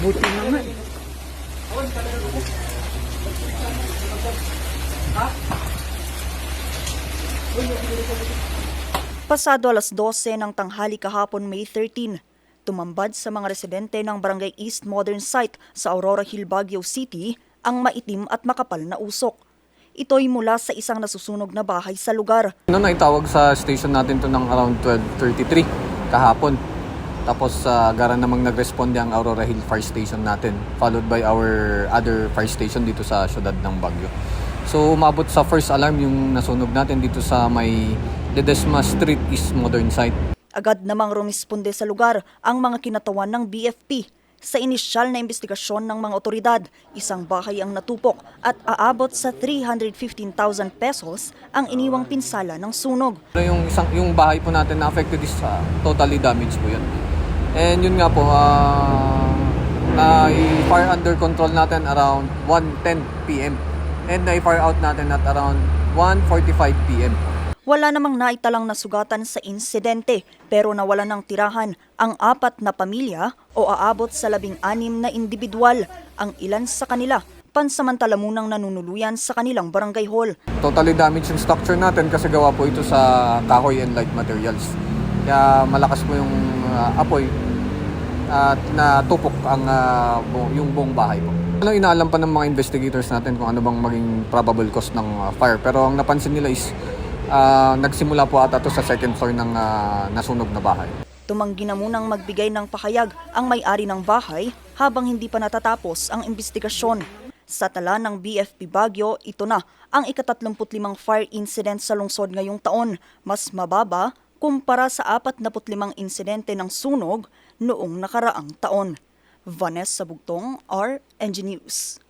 Buti naman. Pasado alas 12 ng tanghali kahapon May 13, tumambad sa mga residente ng Barangay East Modern Site sa Aurora Hill, Baguio City ang maitim at makapal na usok. Ito'y mula sa isang nasusunog na bahay sa lugar. Ano naitawag sa station natin to ng around 12.33 kahapon. Tapos sa gara namang nagresponde ang Aurora Hill Fire Station natin followed by our other fire station dito sa syudad ng Baguio. So umabot sa first alarm yung nasunog natin dito sa may Ledesma Street East Modern Site. Agad namang rumisponde sa lugar ang mga kinatawan ng BFP. Sa inisyal na investigasyon ng mga otoridad, isang bahay ang natupok at aabot sa 315,000 pesos ang iniwang pinsala ng sunog. Yung isang yung bahay po natin na affected is ah, totally damaged po yun. And yun nga po ah, na i-fire under control natin around 1:10 PM and na i-fire out natin at around 1:45 PM. Wala namang naitalang nasugatan sa insidente pero nawala ng tirahan ang apat na pamilya o aabot sa labing anim na individual. Ang ilan sa kanila pansamantala munang nanunuluyan sa kanilang barangay hall. Totally damaged yung structure natin kasi gawa po ito sa kahoy and light materials. Kaya malakas po yung ah, apoy at natupok ang ah, bu- yung buong bahay po. Ano inaalam pa ng mga investigators natin kung ano bang maging probable cause ng ah, fire. Pero ang napansin nila is ah, nagsimula po ata to sa second floor ng ah, nasunog na bahay. Tumanggi na munang magbigay ng pahayag ang may-ari ng bahay habang hindi pa natatapos ang investigasyon. Sa tala ng BFP Baguio, ito na ang ika-35 fire incident sa lungsod ngayong taon, mas mababa kumpara sa 45 insidente ng sunog noong nakaraang taon. Vanessa Bugtong, RNG News.